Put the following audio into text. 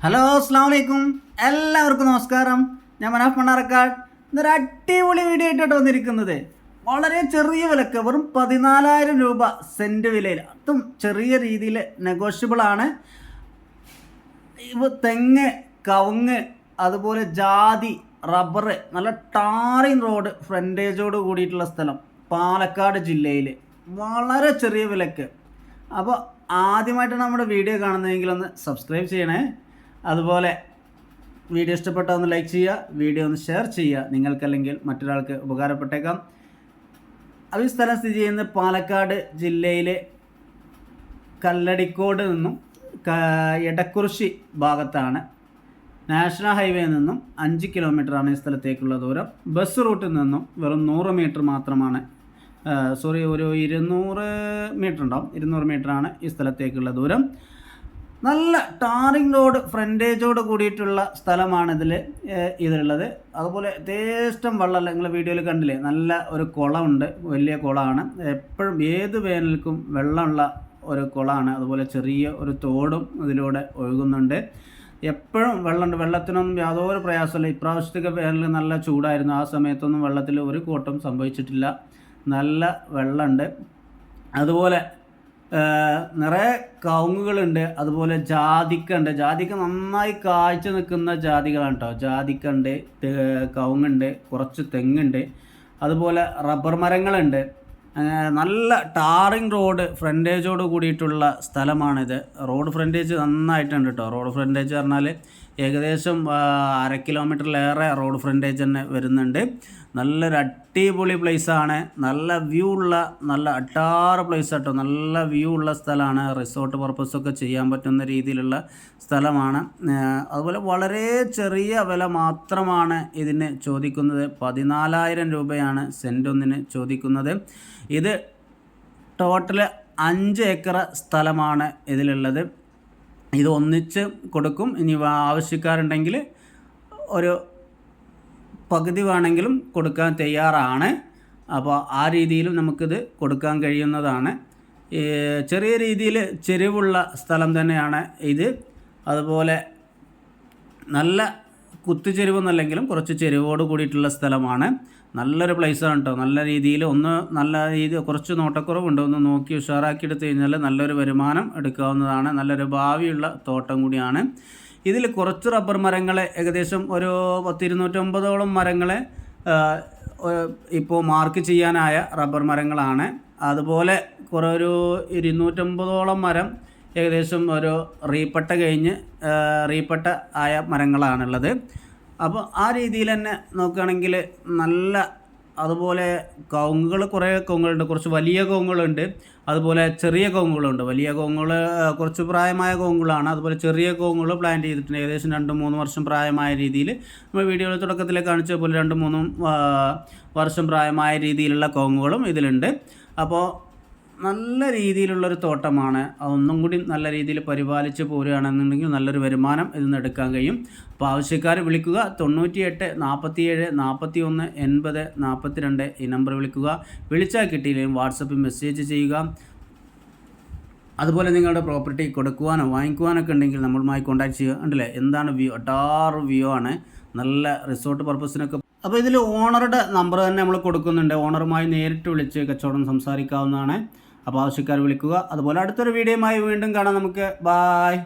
Hello അസ്സാം വലൈക്കും എല്ലാവർക്കും നമസ്കാരം. ഞാൻ മനാഫ് മണ്ണാറക്കാട്. ഇന്നൊരു അടിപൊളി വീഡിയോ ആയിട്ടാണ് വന്നിരിക്കുന്നത്. വളരെ ചെറിയ വിലക്ക് വെറും പതിനാലായിരം രൂപ സെന്റ് വിലയിൽ. അതും ചെറിയ രീതിയിൽ നെഗോഷ്യബിൾ ആണ്. ഇവ തെങ്ങ് കവുങ്ങ് അതുപോലെ ജാതി റബ്ബർ നല്ല ടാറിങ് റോഡ് ഫ്രണ്ടേജോട് കൂടിയിട്ടുള്ള സ്ഥലം പാലക്കാട് ജില്ലയിൽ വളരെ ചെറിയ വിലക്ക്. അപ്പോൾ ആദ്യമായിട്ടാണ് നമ്മുടെ വീഡിയോ കാണുന്നതെങ്കിൽ ഒന്ന് സബ്സ്ക്രൈബ് ചെയ്യണേ. അതുപോലെ വീഡിയോ ഇഷ്ടപ്പെട്ടാൽ ഒന്ന് ലൈക്ക് ചെയ്യുക വീഡിയോ ഒന്ന് ഷെയർ ചെയ്യുക. നിങ്ങൾക്കല്ലെങ്കിൽ മറ്റൊരാൾക്ക് ഉപകാരപ്പെട്ടേക്കാം. അത് ഈ സ്ഥലം സ്ഥിതി ചെയ്യുന്നത് പാലക്കാട് ജില്ലയിലെ കല്ലടിക്കോട് നിന്നും എടക്കുറിശി ഭാഗത്താണ് നാഷണൽ ഹൈവേയിൽ നിന്നും അഞ്ച് കിലോമീറ്ററാണ് ഈ സ്ഥലത്തേക്കുള്ള ദൂരം. ബസ് റൂട്ടിൽ നിന്നും വെറും നൂറ് മീറ്റർ മാത്രമാണ് സോറി ഒരു ഇരുന്നൂറ് മീറ്റർ ഉണ്ടാവും. ഇരുന്നൂറ് മീറ്ററാണ് ഈ സ്ഥലത്തേക്കുള്ള ദൂരം. നല്ല ടാറിംഗ് റോഡ് ഫ്രണ്ടേജോട് കൂടിയിട്ടുള്ള സ്ഥലമാണ് ഇതിൽ ഇതിലുള്ളത്. അതുപോലെ തേഷ്ടം വെള്ളമല്ല നിങ്ങൾ വീഡിയോയിൽ കണ്ടില്ലേ? നല്ല ഒരു കുളമുണ്ട് വലിയ കുളമാണ്. എപ്പോഴും ഏത് വേനൽക്കും വെള്ളമുള്ള ഒരു കുളമാണ്. അതുപോലെ ചെറിയ ഒരു തോടും ഇതിലൂടെ ഒഴുകുന്നുണ്ട്. എപ്പോഴും വെള്ളമുണ്ട് വെള്ളത്തിനൊന്നും യാതൊരു പ്രയാസമില്ല. ഇപ്രാവശ്യത്തേക്ക് വേനൽ നല്ല ചൂടായിരുന്നു. ആ സമയത്തൊന്നും വെള്ളത്തിൽ ഒരു കോട്ടം സംഭവിച്ചിട്ടില്ല. നല്ല വെള്ളമുണ്ട്. അതുപോലെ നിറയെ കവുങ്ങുകളുണ്ട് അതുപോലെ ജാതിക്കുണ്ട്. ജാതിക്ക നന്നായി കാഴ്ച നിൽക്കുന്ന ജാതികളാണ് കേട്ടോ ജാതിക്കുണ്ട് കവുങ്ങുണ്ട് കുറച്ച് തെങ്ങുണ്ട് അതുപോലെ റബ്ബർ മരങ്ങളുണ്ട്. നല്ല ടാറിങ് റോഡ് ഫ്രണ്ടേജോട് കൂടിയിട്ടുള്ള സ്ഥലമാണിത്. റോഡ് ഫ്രണ്ടേജ് നന്നായിട്ടുണ്ട് കേട്ടോ റോഡ് ഫ്രണ്ടേജ് പറഞ്ഞാൽ ഏകദേശം അര കിലോമീറ്ററിലേറെ റോഡ് ഫ്രണ്ടേജ് തന്നെ വരുന്നുണ്ട്. നല്ലൊരു അടിപൊളി പ്ലേസാണ്. നല്ല വ്യൂ ഉള്ള നല്ല അട്ടാറ് പ്ലേസ് കേട്ടോ നല്ല വ്യൂ ഉള്ള സ്ഥലമാണ് റിസോർട്ട് പർപ്പസൊക്കെ ചെയ്യാൻ പറ്റുന്ന രീതിയിലുള്ള സ്ഥലമാണ്. അതുപോലെ വളരെ ചെറിയ വില മാത്രമാണ് ഇതിന് ചോദിക്കുന്നത്. പതിനാലായിരം രൂപയാണ് സെന്റൊന്നിന് ചോദിക്കുന്നത്. ഇത് ടോട്ടൽ അഞ്ച് ഏക്കർ സ്ഥലമാണ് ഇതിലുള്ളത്. ഇത് ഒന്നിച്ച് കൊടുക്കും. ഇനി ആവശ്യക്കാരുണ്ടെങ്കിൽ ഒരു പകുതി വേണമെങ്കിലും കൊടുക്കാൻ തയ്യാറാണ്. അപ്പോൾ ആ രീതിയിലും നമുക്കിത് കൊടുക്കാൻ കഴിയുന്നതാണ്. ചെറിയ രീതിയിൽ ചെരിവുള്ള സ്ഥലം തന്നെയാണ് ഇത്. അതുപോലെ നല്ല കുത്തുചെരിവൊന്നല്ലെങ്കിലും കുറച്ച് ചെരിവോട് കൂടിയിട്ടുള്ള സ്ഥലമാണ്. നല്ലൊരു പ്ലേസാണ് കേട്ടോ നല്ല രീതിയിൽ ഒന്ന് നല്ല രീതി കുറച്ച് നോട്ടക്കുറവുണ്ട്. ഒന്ന് നോക്കി ഉഷാറാക്കി എടുത്തു കഴിഞ്ഞാൽ നല്ലൊരു വരുമാനം എടുക്കാവുന്നതാണ്. നല്ലൊരു ഭാവിയുള്ള തോട്ടം കൂടിയാണ്. ഇതിൽ കുറച്ച് റബ്ബർ മരങ്ങളെ ഏകദേശം ഒരു പത്തിരുന്നൂറ്റമ്പതോളം മരങ്ങളെ ഇപ്പോൾ മാർക്ക് ചെയ്യാനായ റബ്ബർ മരങ്ങളാണ്. അതുപോലെ കുറേ ഒരു ഇരുന്നൂറ്റമ്പതോളം മരം ഏകദേശം ഒരു റീപ്പട്ട കഴിഞ്ഞ് റീപ്പട്ട ആയ മരങ്ങളാണുള്ളത്. അപ്പോൾ ആ രീതിയിൽ തന്നെ നോക്കുകയാണെങ്കിൽ നല്ല അതുപോലെ കവുങ്ങുകൾ കുറേ കോങ്ങുകളുണ്ട് കുറച്ച് വലിയ കോങ്ങുകളുണ്ട് അതുപോലെ ചെറിയ കോങ്ങുകളുണ്ട് വലിയ കവുങ്ങുകൾ കുറച്ച് പ്രായമായ കോങ്ങുകളാണ് അതുപോലെ ചെറിയ കവുങ്ങുകൾ പ്ലാൻ ചെയ്തിട്ടുണ്ട്. ഏകദേശം രണ്ട് മൂന്ന് വർഷം പ്രായമായ രീതിയിൽ. നമ്മൾ വീഡിയോയുടെ തുടക്കത്തിൽ കാണിച്ച പോലെ രണ്ട് മൂന്നും വർഷം പ്രായമായ രീതിയിലുള്ള കവുങ്ങുകളും ഇതിലുണ്ട്. അപ്പോൾ നല്ല രീതിയിലുള്ളൊരു തോട്ടമാണ്. അതൊന്നും കൂടി നല്ല രീതിയിൽ പരിപാലിച്ച് പോരുകയാണെന്നുണ്ടെങ്കിൽ നല്ലൊരു വരുമാനം ഇതിൽ നിന്ന് എടുക്കാൻ കഴിയും. അപ്പോൾ ആവശ്യക്കാർ വിളിക്കുക. തൊണ്ണൂറ്റി എട്ട് നാൽപ്പത്തിയേഴ് നാൽപ്പത്തി ഒന്ന് എൺപത് നാൽപ്പത്തി രണ്ട് ഈ നമ്പർ വിളിക്കുക. വിളിച്ചാൽ കിട്ടിയില്ലെങ്കിൽ വാട്സപ്പിൽ മെസ്സേജ് ചെയ്യുക. അതുപോലെ നിങ്ങളുടെ പ്രോപ്പർട്ടി കൊടുക്കുവാനോ വാങ്ങിക്കുവാനൊക്കെ ഉണ്ടെങ്കിൽ നമ്മളുമായി കോൺടാക്ട് ചെയ്യുക. ഉണ്ടല്ലേ എന്താണ് വ്യൂ? അടാർ വ്യൂ ആണ്. നല്ല റിസോർട്ട് പർപ്പസിനൊക്കെ. അപ്പോൾ ഇതിൽ ഓണറുടെ നമ്പർ തന്നെ നമ്മൾ കൊടുക്കുന്നുണ്ട്. ഓണറുമായി നേരിട്ട് വിളിച്ച് കച്ചവടം സംസാരിക്കാവുന്നതാണ്. അപ്പോൾ ആവശ്യക്കാർ വിളിക്കുക. അതുപോലെ അടുത്തൊരു വീഡിയോയുമായി വീണ്ടും കാണാം നമുക്ക്. ബായ്